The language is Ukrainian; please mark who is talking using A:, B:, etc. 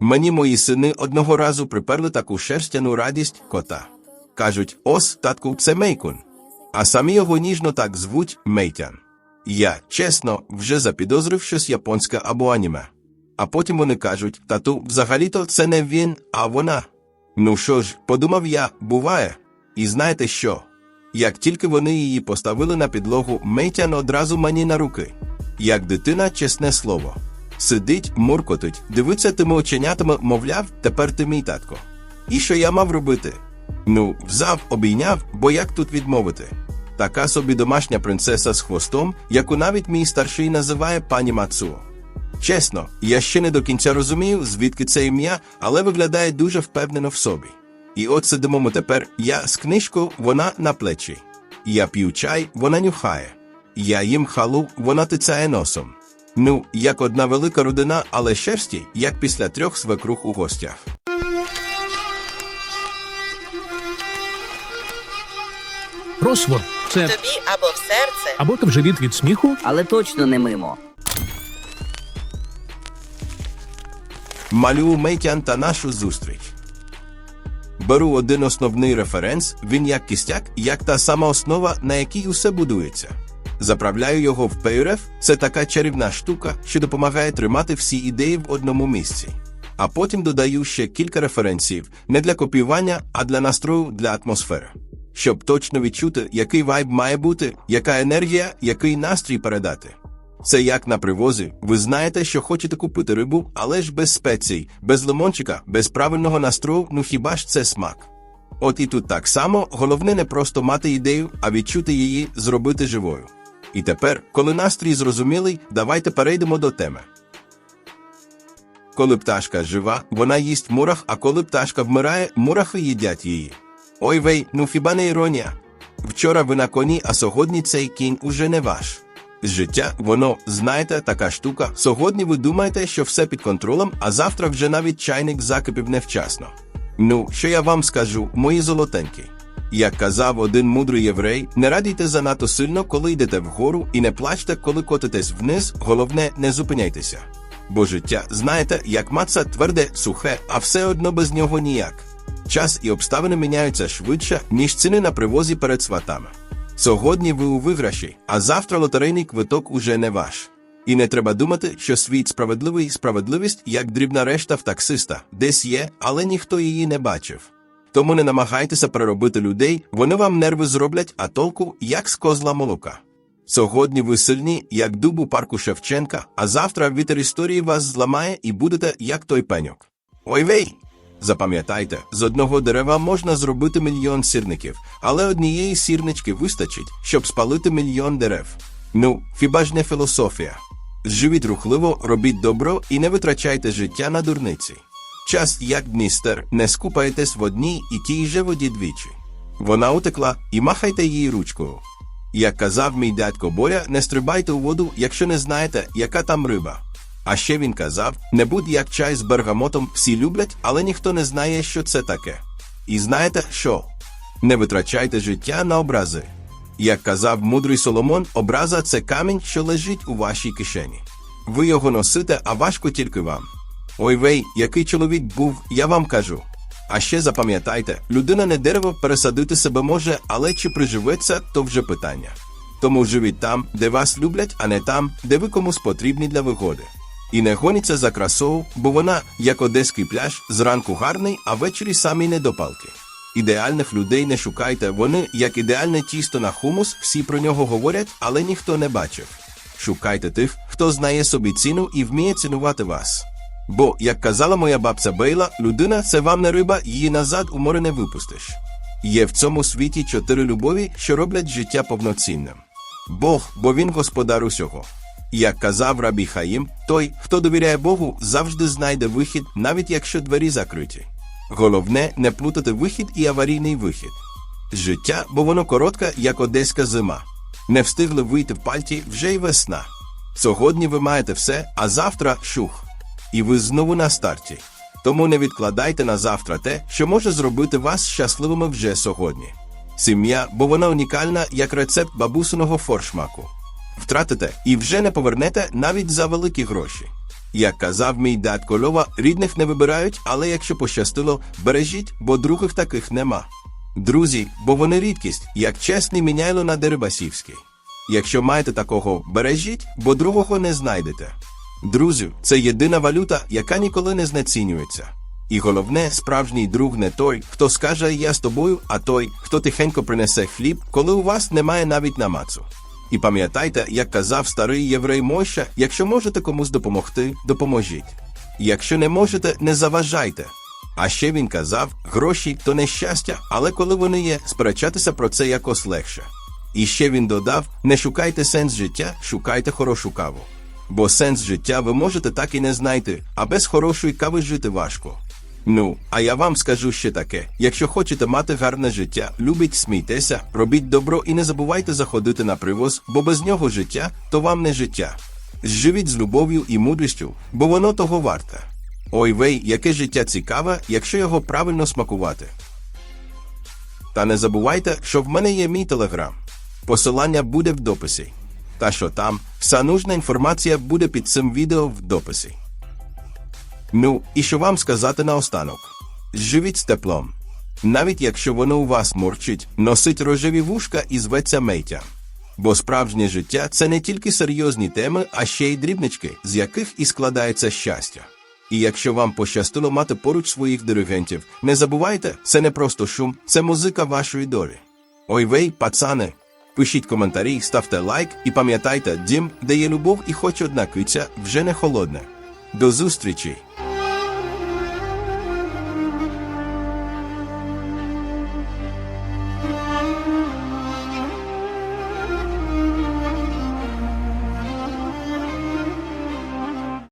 A: Мені мої сини одного разу приперли таку шерстяну радість кота. Кажуть, ос, татку, це Мейкун. А самі його ніжно так звуть Мейтян. Я, чесно, вже запідозрив щось японське або аніме. А потім вони кажуть, тату, взагалі-то це не він, а вона. Ну що ж, подумав я, буває. І знаєте що? Як тільки вони її поставили на підлогу, Мейтян одразу мені на руки. Як дитина, чесне слово. Сидить, муркотить, дивиться тими оченятами, мовляв, тепер ти мій татко. І що я мав робити? Ну, взяв, обійняв, бо як тут відмовити? Така собі домашня принцеса з хвостом, яку навіть мій старший називає пані Мацуо. Чесно, я ще не до кінця розумію, звідки це ім'я, але виглядає дуже впевнено в собі. І от сидимо ми тепер, я з книжкою, вона на плечі. Я п'ю чай, вона нюхає. Я їм халу, вона тицяє носом. Ну, як одна велика родина, але шерсті, як після трьох свекрух у гостях.
B: Кросворд це
C: Тобі або в серце,
B: або то в живіт від сміху,
D: але точно не мимо.
A: Малюю Мейтян та нашу зустріч. Беру один основний референс, він як кістяк, як та сама основа, на якій усе будується. Заправляю його в PRF, це така чарівна штука, що допомагає тримати всі ідеї в одному місці. А потім додаю ще кілька референсів не для копіювання, а для настрою для атмосфери. Щоб точно відчути, який вайб має бути, яка енергія, який настрій передати. Це як на привозі. Ви знаєте, що хочете купити рибу, але ж без спецій, без лимончика, без правильного настрою, ну хіба ж це смак? От і тут так само головне не просто мати ідею, а відчути її, зробити живою. І тепер, коли настрій зрозумілий, давайте перейдемо до теми. Коли пташка жива, вона їсть мурах, а коли пташка вмирає, мурахи їдять її. Ой вей, ну хіба не іронія? Вчора ви на коні, а сьогодні цей кінь уже не ваш. Життя, воно, знаєте, така штука. Сьогодні ви думаєте, що все під контролем, а завтра вже навіть чайник закипів невчасно. Ну, що я вам скажу, мої золотенькі. Як казав один мудрий єврей, не радійте занадто сильно, коли йдете вгору, і не плачте, коли котитесь вниз, головне, не зупиняйтеся. Бо життя, знаєте, як маца тверде, сухе, а все одно без нього ніяк. Час і обставини міняються швидше, ніж ціни на привозі перед сватами. Сьогодні ви у виграші, а завтра лотерейний квиток уже не ваш. І не треба думати, що світ справедливий справедливість, як дрібна решта в таксиста, десь є, але ніхто її не бачив. Тому не намагайтеся переробити людей, вони вам нерви зроблять, а толку як з козла молока. Сьогодні ви сильні, як дуб у парку Шевченка, а завтра вітер історії вас зламає і будете як той пеньок. Ой вей! Запам'ятайте, з одного дерева можна зробити мільйон сірників, але однієї сірнички вистачить, щоб спалити мільйон дерев. Ну, хіба ж не філософія? Живіть рухливо, робіть добро і не витрачайте життя на дурниці. Час як Дністер, не скупайтесь в одній і тій же воді двічі. Вона утекла і махайте її ручкою. Як казав мій дядько Боря, не стрибайте у воду, якщо не знаєте, яка там риба. А ще він казав: не будь як чай з бергамотом, всі люблять, але ніхто не знає, що це таке. І знаєте що? Не витрачайте життя на образи. Як казав мудрий Соломон, образа це камінь, що лежить у вашій кишені. Ви його носите, а важко тільки вам. Ой вей, який чоловік був, я вам кажу. А ще запам'ятайте, людина не дерево пересадити себе може, але чи приживеться, то вже питання. Тому живіть там, де вас люблять, а не там, де ви комусь потрібні для вигоди. І не гоніться за красою, бо вона, як одеський пляж, зранку гарний, а ввечері самі недопалки. Ідеальних людей не шукайте, вони, як ідеальне тісто на хумус, всі про нього говорять, але ніхто не бачив. Шукайте тих, хто знає собі ціну і вміє цінувати вас. Бо, як казала моя бабця Бейла, людина це вам не риба, її назад у море не випустиш. Є в цьому світі чотири любові, що роблять життя повноцінним. Бог, бо він господар усього. Як казав Рабі Хаїм, той, хто довіряє Богу, завжди знайде вихід, навіть якщо двері закриті. Головне не плутати вихід і аварійний вихід. Життя, бо воно коротке, як одеська зима. Не встигли вийти в пальті вже й весна. Сьогодні ви маєте все, а завтра шух. І ви знову на старті. Тому не відкладайте на завтра те, що може зробити вас щасливими вже сьогодні. Сім'я, бо вона унікальна, як рецепт бабусиного форшмаку. Втратите і вже не повернете навіть за великі гроші. Як казав мій дад Кольова, рідних не вибирають, але якщо пощастило, бережіть, бо других таких нема. Друзі, бо вони рідкість, як чесний міняйло на Дерибасівський. Якщо маєте такого, бережіть, бо другого не знайдете. Друзі, це єдина валюта, яка ніколи не знецінюється. І головне, справжній друг не той, хто скаже я з тобою, а той, хто тихенько принесе хліб, коли у вас немає навіть намацу. І пам'ятайте, як казав старий єврей Мойша, якщо можете комусь допомогти, допоможіть. Якщо не можете, не заважайте. А ще він казав, гроші то не щастя, але коли вони є, сперечатися про це якось легше. І ще він додав: не шукайте сенс життя, шукайте хорошу каву. Бо сенс життя ви можете так і не знайти, а без хорошої кави жити важко. Ну, а я вам скажу ще таке: якщо хочете мати гарне життя, любіть, смійтеся, робіть добро і не забувайте заходити на привоз, бо без нього життя то вам не життя. Живіть з любов'ю і мудрістю, бо воно того варте. Ой вей, яке життя цікаве, якщо його правильно смакувати. Та не забувайте, що в мене є мій телеграм. Посилання буде в дописі. Та що там, вся нужна інформація буде під цим відео в дописі. Ну, і що вам сказати наостанок? Живіть з теплом. Навіть якщо воно у вас мурчить, носить рожеві вушка і зветься мейтя. Бо справжнє життя це не тільки серйозні теми, а ще й дрібнички, з яких і складається щастя. І якщо вам пощастило мати поруч своїх диригентів, не забувайте, це не просто шум, це музика вашої долі. Ой вей, пацани, пишіть коментарі, ставте лайк і пам'ятайте, дім, де є любов і хоч одна киця, вже не холодне. До зустрічі!